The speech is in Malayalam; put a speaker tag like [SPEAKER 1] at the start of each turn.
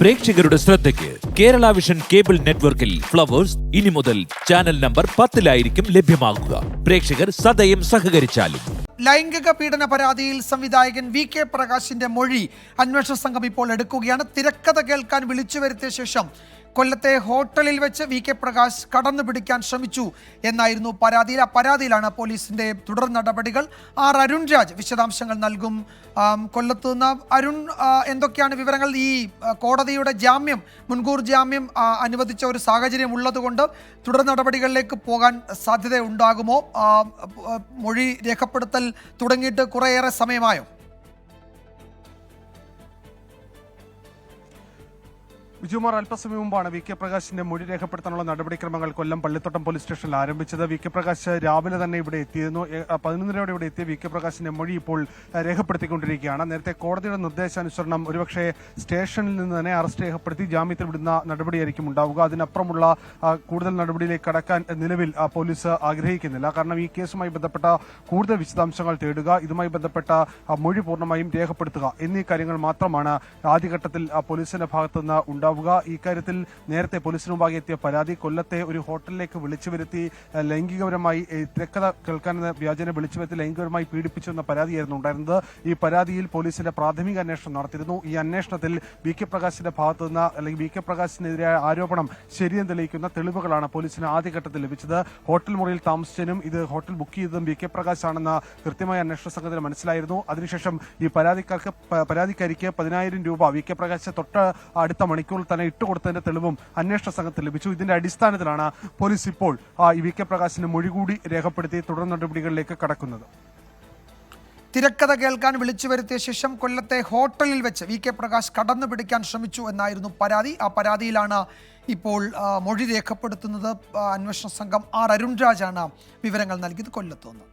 [SPEAKER 1] പ്രേക്ഷകരുടെ ശ്രദ്ധയ്ക്ക് കേരള വിഷൻ കേബിൾ നെറ്റ്വർക്കിൽ ഫ്ലവേഴ്സ് ഇനി മുതൽ ചാനൽ നമ്പർ പത്തിലായിരിക്കും ലഭ്യമാകുക. പ്രേക്ഷകർ സദയം സഹകരിച്ചാലും
[SPEAKER 2] ലൈംഗിക പീഡന പരാതിയിൽ സംവിധായകൻ വി കെ പ്രകാശിന്റെ മൊഴി അന്വേഷണ സംഘം ഇപ്പോൾ എടുക്കുകയാണ്. തിരക്കഥ കേൾക്കാൻ വിളിച്ചു വരുത്തിയ ശേഷം കൊല്ലത്തെ ഹോട്ടലിൽ വെച്ച് വി കെ പ്രകാശ് കടന്നു പിടിക്കാൻ ശ്രമിച്ചു എന്നായിരുന്നു പരാതിയിൽ. ആ പരാതിയിലാണ് പോലീസിന്റെ തുടർ നടപടികൾ. ആർ അരുൺ രാജ് വിശദാംശങ്ങൾ നൽകും. കൊല്ലത്ത് നിന്ന് അരുൺ എന്തൊക്കെയാണ് വിവരങ്ങൾ? ഈ കോടതിയുടെ ജാമ്യം മുൻകൂർ ജാമ്യം അനുവദിച്ച ഒരു സാഹചര്യം ഉള്ളതുകൊണ്ട് തുടർ നടപടികളിലേക്ക് പോകാൻ സാധ്യത ഉണ്ടാകുമോ മൊഴി രേഖപ്പെടുത്തൽ തുടങ്ങിയിട്ട് കുറേയേറെ സമയമായോ?
[SPEAKER 3] വിജയകുമാർ അല്പസമയം മുമ്പാണ് വി കെ പ്രകാശിന്റെ മൊഴി രേഖപ്പെടുത്താനുള്ള നടപടിക്രമങ്ങൾ കൊല്ലം പള്ളിത്തോട്ടം പോലീസ് സ്റ്റേഷനിൽ ആരംഭിച്ചത്. വി കെ പ്രകാശ് രാവിലെ തന്നെ ഇവിടെ എത്തിയിരുന്നു. പതിനൊന്നരയോടെ ഇവിടെ എത്തിയ വി കെ പ്രകാശിന്റെ മൊഴി ഇപ്പോൾ രേഖപ്പെടുത്തിക്കൊണ്ടിരിക്കുകയാണ്. നേരത്തെ കോടതിയുടെ നിർദ്ദേശാനുസരണം ഒരുപക്ഷെ സ്റ്റേഷനിൽ നിന്ന് തന്നെ അറസ്റ്റ് രേഖപ്പെടുത്തി ജാമ്യത്തിൽ വിടുന്ന നടപടിയായിരിക്കും ഉണ്ടാവുക. അതിനപ്പുറമുള്ള കൂടുതൽ നടപടിയിലേക്ക് കടക്കാൻ നിലവിൽ പോലീസ് ആഗ്രഹിക്കുന്നില്ല. കാരണം ഈ കേസുമായി ബന്ധപ്പെട്ട കൂടുതൽ വിശദാംശങ്ങൾ തേടുക ഇതുമായി ബന്ധപ്പെട്ട മൊഴി പൂർണമായും രേഖപ്പെടുത്തുക എന്നീ കാര്യങ്ങൾ മാത്രമാണ് ആദ്യഘട്ടത്തിൽ പോലീസിന്റെ ഭാഗത്തുനിന്ന് ഉണ്ടാവുക. ഈ കാര്യത്തിൽ നേരത്തെ പോലീസിന് മുമ്പാകെ എത്തിയ പരാതി കൊല്ലത്തെ ഒരു ഹോട്ടലിലേക്ക് വിളിച്ചു വരുത്തി ലൈംഗികപരമായി തിരക്കഥ കേൾക്കാനെന്ന വ്യാജനെ വിളിച്ചു വരുത്തി ലൈംഗികപരമായി പീഡിപ്പിച്ചു എന്ന പരാതിയായിരുന്നു ഉണ്ടായിരുന്നത്. ഈ പരാതിയിൽ പോലീസിന്റെ പ്രാഥമിക അന്വേഷണം നടത്തിയിരുന്നു. ഈ അന്വേഷണത്തിൽ വി. കെ. പ്രകാശിന്റെ ഭാഗത്തു നിന്ന് അല്ലെങ്കിൽ വി. കെ. പ്രകാശിനെതിരായ ആരോപണം ശരിയെന്ന് തെളിയിക്കുന്ന തെളിവുകളാണ് പോലീസിന് ആദ്യഘട്ടത്തിൽ ലഭിച്ചത്. ഹോട്ടൽ മുറിയിൽ താമസിച്ചതിനും ഇത് ഹോട്ടൽ ബുക്ക് ചെയ്തതും വി. കെ. പ്രകാശ് ആണെന്ന കൃത്യമായ അന്വേഷണ സംഘത്തിന് മനസ്സിലായിരുന്നു. അതിനുശേഷം ഈ പരാതിക്കാർക്ക് പരാതിക്കാരിക്ക് പതിനായിരം രൂപ വി. കെ. പ്രകാശ് തൊട്ട് അടുത്ത മണിക്കൂറിൽ തന്നെ ഇട്ടുകൊടുത്തതിന്റെ തെളിവും അന്വേഷണ സംഘത്തിന് ലഭിച്ചു. ഇതിന്റെ അടിസ്ഥാനത്തിലാണ് പോലീസ് ഇപ്പോൾ വി കെ പ്രകാശിന്റെ മൊഴി കൂടി രേഖപ്പെടുത്തി തുടർ നടപടികളിലേക്ക് കടക്കുന്നത്.
[SPEAKER 2] തിരക്കഥ കേൾക്കാൻ വിളിച്ചു വരുത്തിയ ശേഷം കൊല്ലത്തെ ഹോട്ടലിൽ വെച്ച് വി കെ പ്രകാശ് കടന്നു പിടിക്കാൻ ശ്രമിച്ചു എന്നായിരുന്നു പരാതി. ആ പരാതിയിലാണ് ഇപ്പോൾ മൊഴി രേഖപ്പെടുത്തുന്നത്. അന്വേഷണ സംഘം ആർ അരുൺരാജാണ് വിവരങ്ങൾ നൽകിയത്. കൊല്ലത്തുനിന്ന്